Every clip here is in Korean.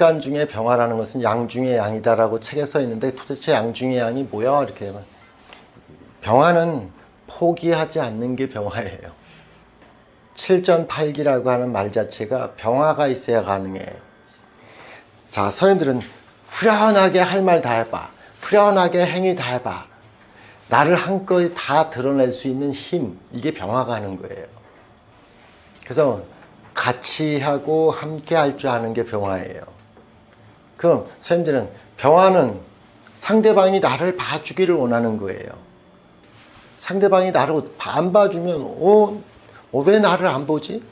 십간 중에 병화라는 것은 양 중의 양이다라고 책에 써 있는데 도대체 양 중의 양이 뭐야 이렇게 병화는 포기하지 않는 게 병화예요. 칠전팔기라고 하는 말 자체가 병화가 있어야 가능해요. 자, 선생님들은 후련하게 할 말 다 해봐. 후련하게 행위 다 해봐. 나를 한꺼번에 다 드러낼 수 있는 힘, 이게 병화가 하는 거예요. 그래서 같이 하고 함께 할 줄 아는 게 병화예요. 그럼 선생님들은 병화는 상대방이 나를 봐주기를 원하는 거예요. 상대방이 나를 안 봐주면, 어, 어, 왜 나를 안 보지?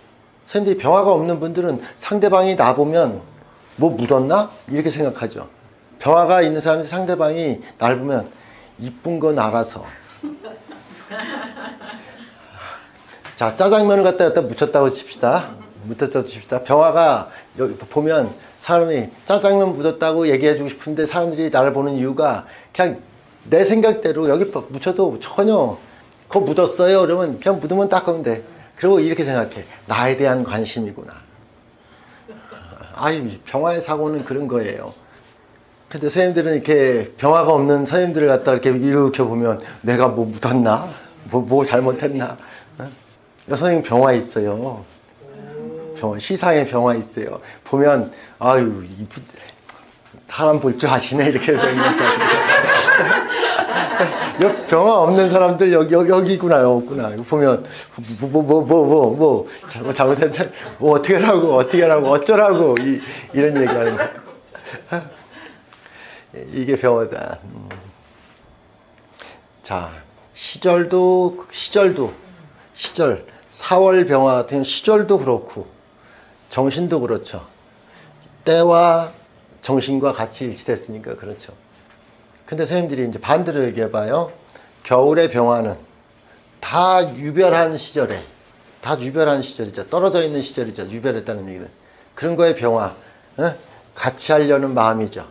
선생님들이 병화가 없는 분들은 상대방이 나 보면 뭐 묻었나? 이렇게 생각하죠. 병화가 있는 사람이 상대방이 날 보면 이쁜 건 알아서. 자, 짜장면을 갖다 여기다 묻혔다고 칩시다. 묻혔다고 칩시다. 병화가 여기 보면 사람이 짜장면 묻었다고 얘기해주고 싶은데 사람들이 나를 보는 이유가 그냥 내 생각대로 여기 묻혀도 전혀 그거 묻었어요. 그러면 그냥 묻으면 닦으면 돼. 그리고 이렇게 생각해. 나에 대한 관심이구나. 아이, 병화의 사고는 그런 거예요. 근데 선생님들은 이렇게 병화가 없는 선생님들을 갖다 이렇게 이렇게 보면 내가 뭐 묻었나? 뭐, 뭐 잘못했나? 어? 선생님 병화 있어요. 병화, 시상에 병화 있어요. 보면, 아유, 이쁘, 사람 볼 줄 아시네. 이렇게 생각하시고. 여- 병화 없는 사람들 여기, 여기, 여기구나, 없구나. 이거 보면, 뭐, 뭐, 뭐, 뭐, 뭐, 뭐, 잘못, 잘못했다. 뭐, 어떻게 하라고, 어떻게 하라고, 어쩌라고, 이, 이런 얘기 하는 거. 이게 병화다. 음. 자, 시절도, 시절도, 시절, 4월 병화 같은 시절도 그렇고, 정신도 그렇죠. 때와 정신과 같이 일치됐으니까 그렇죠. 근데 선생님들이 이제 반대로 얘기해봐요. 겨울의 병화는 다 유별한 시절에, 다 유별한 시절이죠. 떨어져 있는 시절이죠. 유별했다는 얘기는. 그런 거에 병화, 어? 같이 하려는 마음이죠.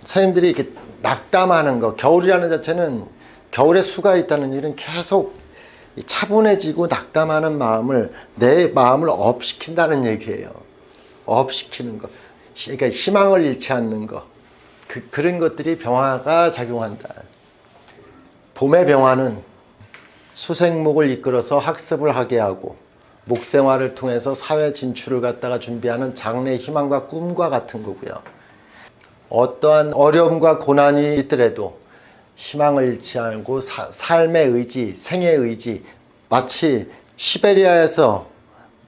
선생님들이 이렇게 낙담하는 거, 겨울이라는 자체는 겨울에 수가 있다는 일은 계속 이 차분해지고 낙담하는 마음을, 내 마음을 업시킨다는 얘기예요. 업시키는 거. 시- 그러니까 희망을 잃지 않는 거. 그, 그런 것들이 병화가 작용한다. 봄의 병화는 수생목을 이끌어서 학습을 하게 하고 목생활을 통해서 사회 진출을 갖다가 준비하는 장래 희망과 꿈과 같은 거고요. 어떠한 어려움과 고난이 있더라도 희망을 잃지 않고 사- 삶의 의지, 생의 의지, 마치 시베리아에서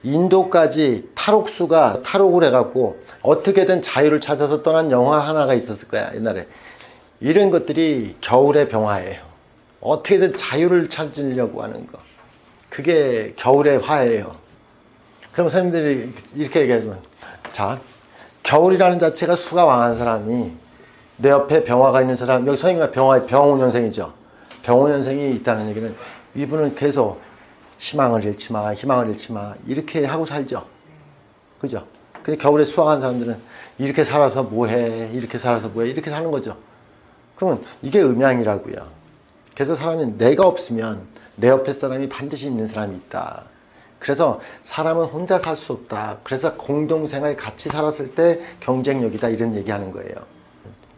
인도까지 탈옥수가 탈옥을 해갖고 어떻게든 자유를 찾아서 떠난 영화 하나가 있었을 거야 옛날에. 이런 것들이 겨울의 병화예요. 어떻게든 자유를 찾으려고 하는 거. 그게 겨울의 화예요. 그럼 선생님들이 이렇게 얘기하면 자 겨울이라는 자체가 수가 왕한 사람이 내 옆에 병화가 있는 사람 여기 선생님이 병화 병호년생이죠. 병호년생이 있다는 얘기는 이분은 계속 희망을 잃지 마 희망을 잃지 마 이렇게 하고 살죠. 그죠? 근데 겨울에 수학한 사람들은 이렇게 살아서 뭐해 이렇게 살아서 뭐해 이렇게 사는 거죠. 그러면 이게 음양이라고요. 그래서 사람이 내가 없으면 내 옆에 사람이 반드시 있는 사람이 있다. 그래서 사람은 혼자 살 수 없다. 그래서 공동생활 같이 살았을 때 경쟁력이다. 이런 얘기하는 거예요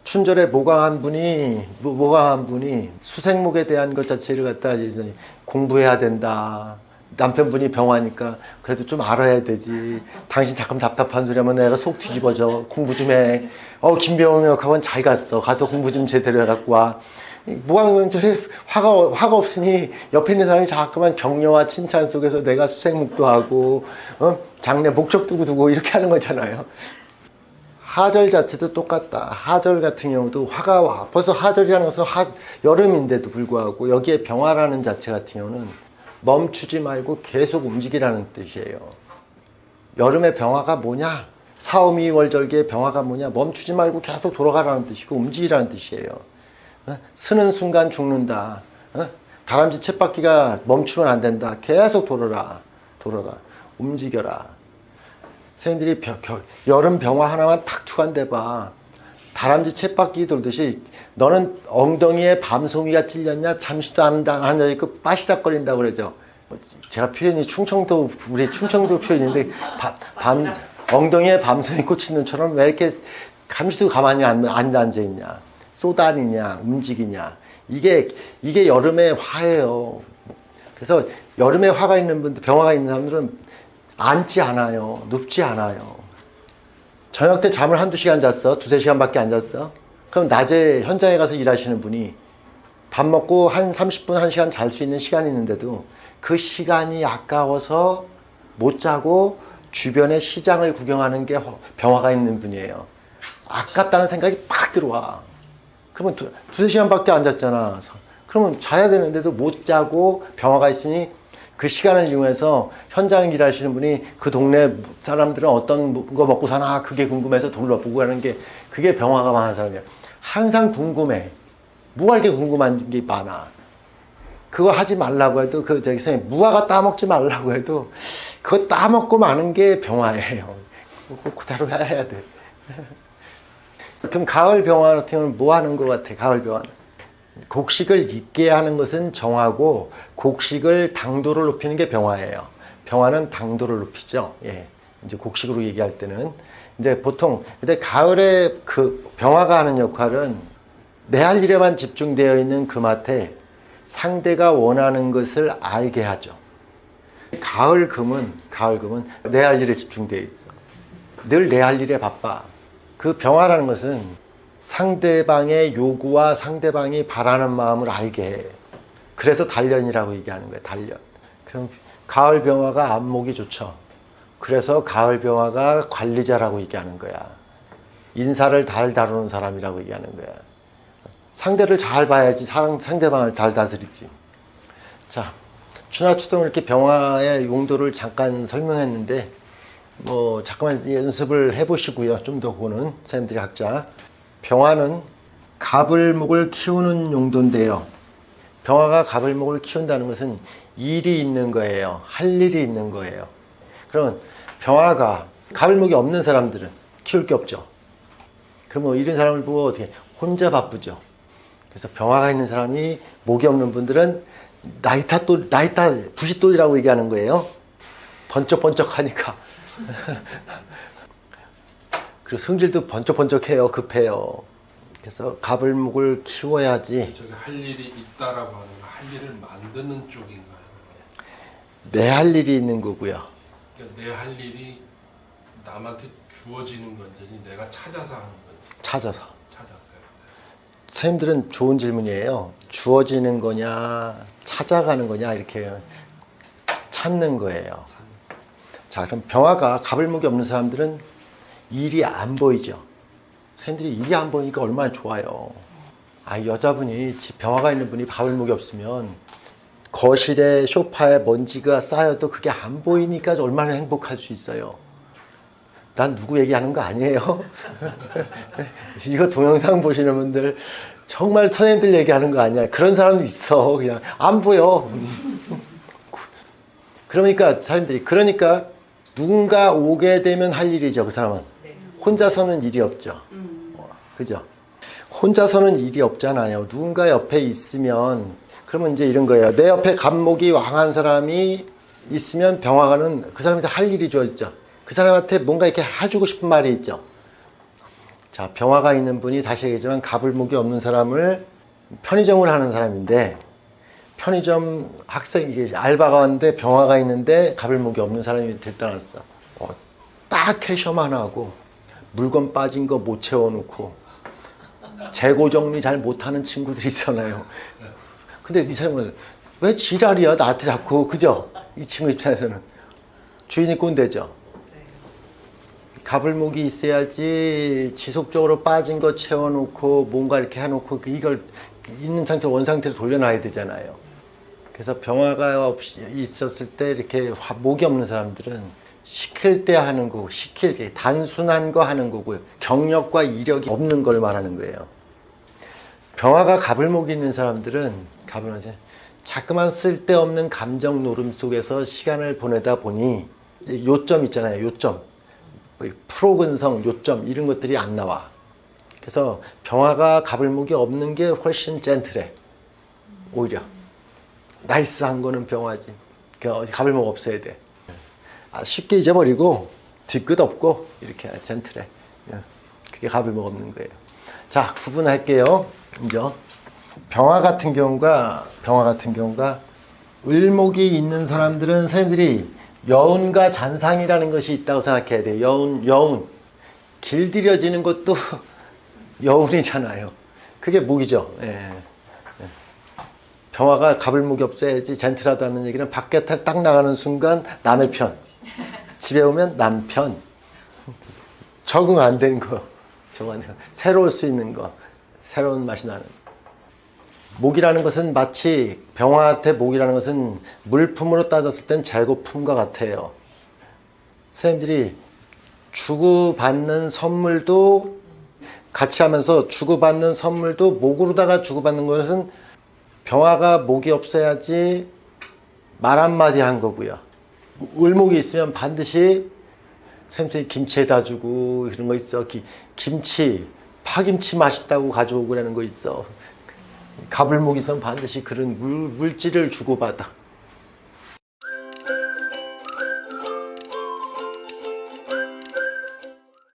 춘절에 모강한 분이 모- 모강한 분이 수생목에 대한 것 자체를 갖다 이제 공부해야 된다. 남편분이 병화니까 그래도 좀 알아야 되지. 당신 잠깐 답답한 소리 하면 내가 속 뒤집어져. 공부 좀 해. 어, 김병호 역학원 잘 갔어. 가서 공부 좀 제대로 해갖고 와. 무학명절에 화가, 화가 없으니 옆에 있는 사람이 자꾸만 격려와 칭찬 속에서 내가 수생목도 하고, 어? 장래 목적도 두고 이렇게 하는 거잖아요. 하절 자체도 똑같다. 하절 같은 경우도 화가 와. 벌써 하절이라는 것은 하, 여름인데도 불구하고 여기에 병화라는 자체 같은 경우는 멈추지 말고 계속 움직이라는 뜻이에요. 여름의 병화가 뭐냐? 사오미 월절기의 병화가 뭐냐? 멈추지 말고 계속 돌아가라는 뜻이고 움직이라는 뜻이에요. 어? 쓰는 순간 죽는다. 어? 다람쥐 쳇바퀴가 멈추면 안 된다. 계속 돌아라. 돌아라. 움직여라. 선생님들이 벼- 겨- 여름 병화 하나만 탁 투한대 다람쥐 쳇바퀴 돌듯이 너는 엉덩이에 밤송이가 찔렸냐 잠시도 안 하냐 있고 빠시락거린다고 그러죠. 제가 표현이 충청도 우리 충청도 표현인데 밤, 밤 엉덩이에 밤송이 꽂히는 처럼 왜 이렇게 감시도 가만히 안, 안 앉아 있냐. 쏘다니냐, 움직이냐. 이게, 이게 여름의 화예요. 그래서 여름에 화가 있는 분들, 병화가 있는 사람들은 앉지 않아요. 눕지 않아요. 저녁 때 잠을 한두 시간 잤어. 두세 시간밖에 안 잤어. 그럼 낮에 현장에 가서 일하시는 분이 밥 먹고 한 30분, 1시간 잘 수 있는 시간이 있는데도 그 시간이 아까워서 못 자고 주변의 시장을 구경하는 게 병화가 있는 분이에요. 아깝다는 생각이 팍 들어와. 그러면 두, 두세 시간밖에 안 잤잖아. 그러면 자야 되는데도 못 자고 병화가 있으니 그 시간을 이용해서 현장 일하시는 분이 그 동네 사람들은 어떤 거 먹고 사나 그게 궁금해서 둘러보고 하는 게 그게 병화가 많은 사람이야. 항상 궁금해. 뭐가 이렇게 궁금한 게 많아. 그거 하지 말라고 해도 그 저기 선생님 무화과 따먹지 말라고 해도 그거 따먹고 마는 게 병화예요. 그거 그대로 해야 돼. 그럼 가을 병화 같은 경우는 뭐 하는 것 같아? 가을 병화는 곡식을 익게 하는 것은 정하고 곡식을 당도를 높이는 게 병화예요. 병화는 당도를 높이죠. 예. 이제 곡식으로 얘기할 때는 이제 보통 근데 가을에 그 병화가 하는 역할은 내 할 일에만 집중되어 있는 그 맛에 상대가 원하는 것을 알게 하죠. 가을 금은 가을 금은 내 할 일에 집중되어 있어. 늘 내 할 일에 바빠. 그 병화라는 것은 상대방의 요구와 상대방이 바라는 마음을 알게 해. 그래서 단련이라고 얘기하는 거예요. 단련. 그럼 가을 병화가 안목이 좋죠. 그래서 가을 병화가 관리자라고 얘기하는 거야. 인사를 잘 다루는 사람이라고 얘기하는 거야. 상대를 잘 봐야지 상, 상대방을 잘 다스리지. 자, 추나추동 이렇게 병화의 용도를 잠깐 설명했는데 뭐 잠깐만 연습을 해보시고요. 좀 더 보는 선생님들이 각자. 병화는 가불목을 키우는 용도인데요. 병화가 가불목을 키운다는 것은 일이 있는 거예요. 할 일이 있는 거예요. 그러면 병화가 가불목이 없는 사람들은 키울 게 없죠. 그러면 이런 사람을 보고 어떻게 혼자 바쁘죠. 그래서 병화가 있는 사람이 목이 없는 분들은 나이타 똘, 나이타 부시똘이라고 얘기하는 거예요. 번쩍번쩍 하니까. 그리고 성질도 번쩍번쩍해요. 급해요. 그래서 가불목을 키워야지 저기 할 일이 있다라고 하는 건할 일을 만드는 쪽인가요? 내 할 일이 있는 거고요. 그러니까 내 할 일이 남한테 주어지는 건지 내가 찾아서 하는 건지 찾아서. 찾아서요. 선생님들은 좋은 질문이에요. 주어지는 거냐, 찾아가는 거냐, 이렇게 찾는 거예요. 자, 그럼 병화가 가불목이 없는 사람들은 일이 안 보이죠. 선생님들이 일이 안 보이니까 얼마나 좋아요. 아, 여자분이 집 병화가 있는 분이 가불목이 없으면 거실에 소파에 먼지가 쌓여도 그게 안 보이니까 얼마나 행복할 수 있어요. 난 누구 얘기하는 거 아니에요. 이거 동영상 보시는 분들 정말 선생님들 얘기하는 거 아니야. 그런 사람도 있어. 그냥 안 보여. 그러니까 사람들이 그러니까 누군가 오게 되면 할 일이죠. 그 사람은 혼자서는 일이 없죠. 어, 그죠? 혼자서는 일이 없잖아요. 누군가 옆에 있으면 그러면 이제 이런 거예요. 내 옆에 감목이 왕한 사람이 있으면 병화가는 그 사람한테 할 일이 주어졌죠. 그 사람한테 뭔가 이렇게 해주고 싶은 말이 있죠. 자, 병화가 있는 분이 다시 얘기하지만 가불목이 없는 사람을 편의점을 하는 사람인데 편의점 학생 이게 알바가 왔는데 병화가 있는데 가불목이 없는 사람이 들떠났어. 어, 딱 캐셔만 하고 물건 빠진 거 못 채워놓고 재고 정리 잘 못하는 친구들이 있잖아요. 근데 이 사람은 왜 지랄이야 나한테 자꾸 그죠? 이 친구 입장에서는 주인이 꼰대죠. 가불목이 있어야지 지속적으로 빠진 거 채워놓고 뭔가 이렇게 해놓고 그 이걸 있는 상태로 원 상태로 돌려놔야 되잖아요. 그래서 병화가 없이 있었을 때 이렇게 화- 목이 없는 사람들은 시킬 때 하는 거고 시킬 게 단순한 거 하는 거고요. 경력과 이력이 없는 걸 말하는 거예요. 병화가 가불목이 있는 사람들은 가불목이 자꾸만 쓸데없는 감정 노름 속에서 시간을 보내다 보니 요점 있잖아요. 요점. 뭐 프로근성, 요점 이런 것들이 안 나와. 그래서 병화가 가불목이 없는 게 훨씬 젠틀해. 오히려 나이스한 거는 병화지. 그 가불목 없어야 돼. 아, 쉽게 잊어버리고 뒤끝 없고 이렇게 젠틀해. 예. 그게 갑을목 없는 거예요. 자 구분할게요. 이제 병화 같은 경우가 병화 같은 경우가 을목이 있는 사람들은 선생님들이 여운과 잔상이라는 것이 있다고 생각해야 돼요. 여운, 여운. 길들여지는 것도 여운이잖아요. 그게 목이죠. 예. 예. 병화가 갑을 목이 없어야지 젠틀하다는 얘기는 밖에 딱 나가는 순간 남의 편. 집에 오면 남편. 적응 안 된 거. 적응 안된 거. 새로울 수 있는 거. 새로운 맛이 나는 거. 목이라는 것은 마치 병화한테 목이라는 것은 물품으로 따졌을 땐 재고품과 같아요. 선생님들이 주고받는 선물도 같이 하면서 주고받는 선물도 목으로다가 주고받는 것은 병화가 목이 없어야지 말 한마디 한 거고요. 을목이 있으면 반드시 샘쌤이 김치에다 주고 이런 거 있어. 기- 김치, 파김치 맛있다고 가져오고 그러는 거 있어. 갑을목이 있으면 반드시 그런 물, 물질을 주고받아.